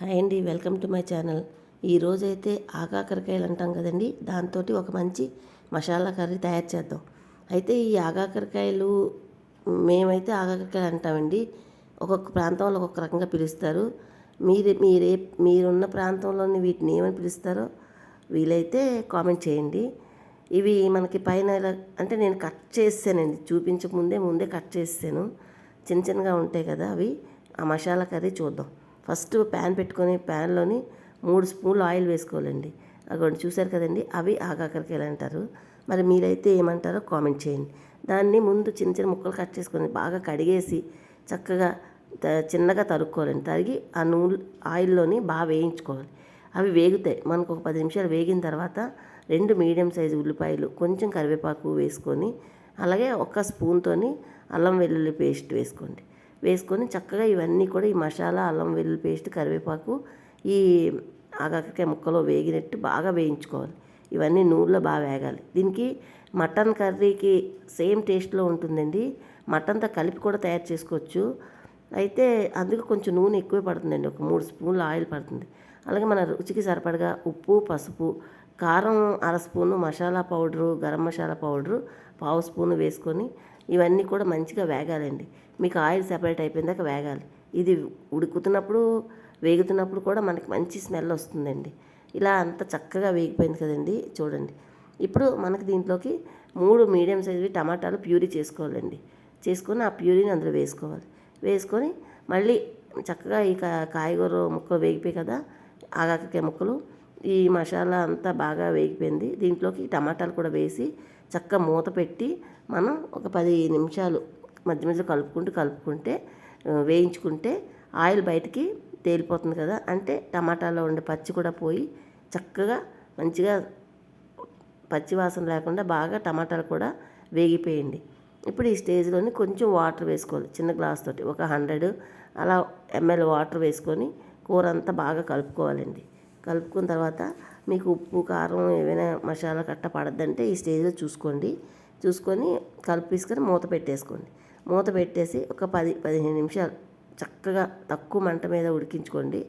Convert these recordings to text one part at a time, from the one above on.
Hi అండి welcome to my channel. ఈరోజైతే ఆగాకరకాయలు అంటాం కదండి దాంతో ఒక మంచి మసాలా కర్రీ తయారు చేద్దాం. అయితే ఈ ఆగాకరకాయలు మేమైతే ఆగాకరకాయలు అంటామండి. ఒక్కొక్క ప్రాంతంలో ఒక్కొక్క రకంగా పిలుస్తారు. మీరు మీరే మీరున్న ప్రాంతంలోని వీటిని ఏమని పిలుస్తారో వీలైతే కామెంట్ చేయండి. ఇవి మనకి పైన ఇలా అంటే నేను కట్ చేసానండి చూపించక ముందే ముందే కట్ చేసాను చిన్న చిన్నగా ఉంటాయి కదా అవి. ఆ మసాలా కర్రీ చూద్దాం. ఫస్ట్ ప్యాన్ పెట్టుకొని ప్యాన్లోని మూడు స్పూన్లు ఆయిల్ వేసుకోవాలండి. అగోండి చూశారు కదండి? అవి ఆగాకరకాయలు అంటారు. మరి మీరైతే ఏమంటారో కామెంట్ చేయండి. దాన్ని ముందు చిన్న చిన్న ముక్కలు కట్ చేసుకొని బాగా కడిగేసి చక్కగా త- చిన్నగా తరుక్కోవాలండి. తరిగి ఆ నూనె ఆయిల్లోని బాగా వేయించుకోవాలి. అవి వేగుతాయి. మనకు ఒక పది నిమిషాలు వేగిన తర్వాత రెండు మీడియం సైజు ఉల్లిపాయలు కొంచెం కరివేపాకు వేసుకొని అలాగే ఒక స్పూన్తోని అల్లం వెల్లుల్లి పేస్ట్ వేసుకోండి. వేసుకొని చక్కగా ఇవన్నీ కూడా ఈ మసాలా అల్లం వెల్లుల్లి పేస్ట్ కరివేపాకు ఈ ఆగాకరకాయ ముక్కలో వేగినట్టు బాగా వేయించుకోవాలి. ఇవన్నీ నూనెలో బాగా వేగాలి. దీనికి మటన్ కర్రీకి సేమ్ టేస్ట్లో ఉంటుందండి. మటన్తో కలిపి కూడా తయారు చేసుకోవచ్చు. అయితే అందుకు కొంచెం నూనె ఎక్కువ పడుతుందండి. ఒక మూడు స్పూన్లు ఆయిల్ పడుతుంది. అలాగే మన రుచికి సరిపడగా ఉప్పు పసుపు కారం అర spoon masala powder garam masala powder పావు స్పూను వేసుకొని ఇవన్నీ కూడా మంచిగా వేగాలండి. మీకు ఆయిల్ సెపరేట్ అయిపోయిందాక వేగాలి. ఇది ఉడుకుతున్నప్పుడు వేగుతున్నప్పుడు కూడా మనకి మంచి స్మెల్ వస్తుందండి. ఇలా అంత చక్కగా వేగిపోయింది కదండి. చూడండి. ఇప్పుడు మనకు దీంట్లోకి మూడు మీడియం సైజు టమాటాలు ప్యూరీ చేసుకోవాలండి. చేసుకొని ఆ ప్యూరీని అందులో వేసుకోవాలి. వేసుకొని మళ్ళీ చక్కగా ఈ కాయగూర ముక్కలు వేగిపోయి కదా ఆగాకరకాయ ముక్కలు ఈ మసాలా అంతా బాగా వేగిపోయింది. దీంట్లోకి టమాటాలు కూడా వేసి చక్కగా మూత పెట్టి మనం ఒక పది నిమిషాలు మధ్య మధ్యలో కలుపుకుంటూ కలుపుకుంటే వేయించుకుంటే ఆయిల్ బయటికి తేలిపోతుంది కదా. అంటే టమాటాలో ఉండే పచ్చి కూడా పోయి చక్కగా మంచిగా పచ్చి వాసన లేకుండా బాగా టమాటాలు కూడా వేగిపోయండి ఇప్పుడు ఈ స్టేజ్లోని కొంచెం వాటర్ వేసుకోవాలి చిన్న గ్లాస్ తోటి. ఒక హండ్రెడ్ అలా ఎంఎల్ వాటర్ వేసుకొని కూర అంతా బాగా కలుపుకోవాలండి. కలుపుకున్న తర్వాత మీకు ఉప్పు కారం ఏవైనా మసాలా కట్ట పడద్దంటే ఈ స్టేజ్లో చూసుకోండి. చూసుకొని కలిపేసుకొని మూత పెట్టేసుకోండి. మూత పెట్టేసి ఒక పది పదిహేను నిమిషాలు చక్కగా తక్కువ మంట మీద ఉడికించుకోండి.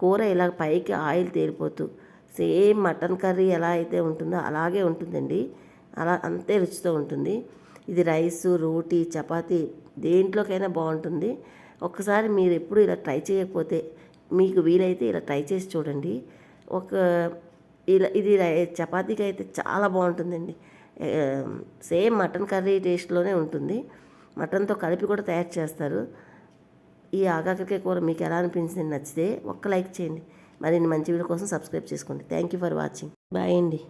కూర ఇలా పైకి ఆయిల్ తేలిపోతూ సేమ్ మటన్ కర్రీ ఎలా అయితే ఉంటుందో అలాగే ఉంటుందండి. అలా అంతే రుచితో ఉంటుంది. ఇది రైస్ రోటీ చపాతీ దేంట్లోకైనా బాగుంటుంది. ఒక్కసారి మీరు ఎప్పుడు ఇలా ట్రై చేయకపోతే మీకు వీలైతే ఇలా ట్రై చేసి చూడండి. ఒక ఇలా ఇది చపాతీకి అయితే చాలా బాగుంటుందండి. సేమ్ మటన్ కర్రీ టేస్ట్లోనే ఉంటుంది. మటన్తో కలిపి కూడా తయారు చేస్తారు. ఈ ఆగాకరకాయ కూర మీకు ఎలా అనిపించింది నచ్చితే ఒక్క లైక్ చేయండి. మరిన్ని మంచి వీడియో కోసం సబ్స్క్రైబ్ చేసుకోండి. Thank you for watching. Bye అండి.